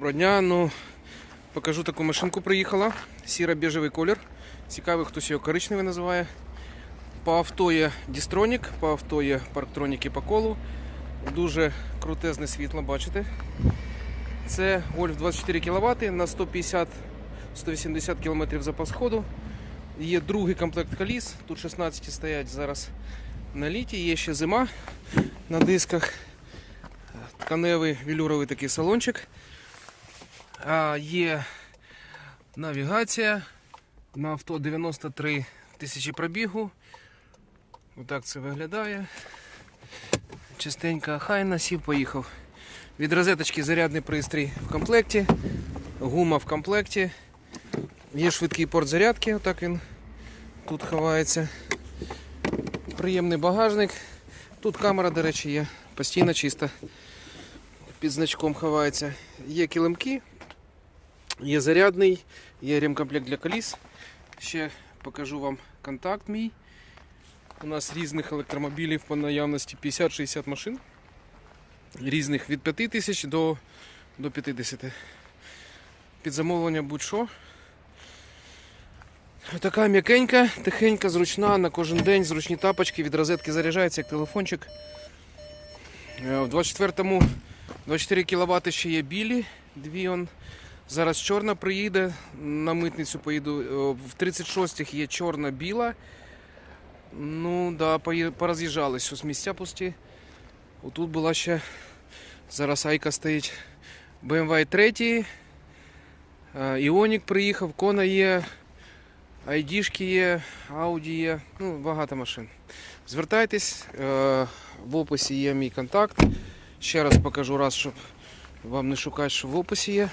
Доброго дня. Ну, покажу таку машинку приїхала. Сіро-біжевий колір. Цікавий, хтось його коричневий називає. По авто є Дістронік, по авто є парктроніки по колу. Дуже крутезне світло, бачите. Це Golf 24 кВт на 150-180 км запас ходу. Є другий комплект коліс. Тут 16 стоять зараз на літі. Є ще зима на дисках. Тканевий велюровий такий салончик. Є навігація на авто 93 тисячі пробігу. Отак це виглядає. Чистенька хайна, сів, поїхав. Від розеточки зарядний пристрій в комплекті, гума в комплекті. Є швидкий порт зарядки, отак він тут ховається. Приємний багажник. Тут камера, до речі, є постійно чиста. Під значком ховається. Є килимки, є зарядний, є ремкомплект для коліс. Ще покажу вам контакт мій. У нас різних електромобілів по наявності 50-60 машин. Різних від 5 тисяч до, до 50. Під замовлення будь-що. Така м'якенька, тихенька, зручна на кожен день, зручні тапочки, від розетки заряджається як телефончик. Е, В 24-му 24 кВт ще є білі, дві он. Зараз чорна приїде, на митницю поїду. Е, В 36-х є чорна-біла. Ну, да, пороз'їжджались, ось місця пусті. Отут була ще. Зараз Айка стоїть. BMW 3. Іонік приїхав, Кона є, айдішки є, Ауді є, ну, багато машин. Звертайтесь, е, в описі є мій контакт. Ще раз покажу раз, щоб вам не шукати, що в описі є.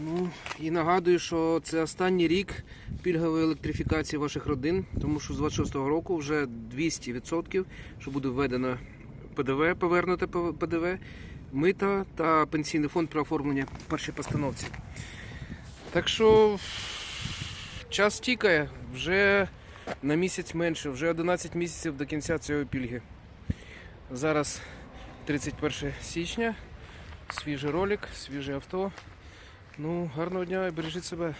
Ну, і нагадую, що це останній рік пільгової електрифікації ваших родин, тому що з 26-го року вже 200%, що буде введено ПДВ, повернуте ПДВ, мита та пенсійний фонд при оформленні першій постановці. Так що час тікає, вже на місяць менше, вже 11 місяців до кінця цієї пільги. Зараз 31 січня, свіжий ролик, свіже авто. Ну, гарного дня і бережіть себе.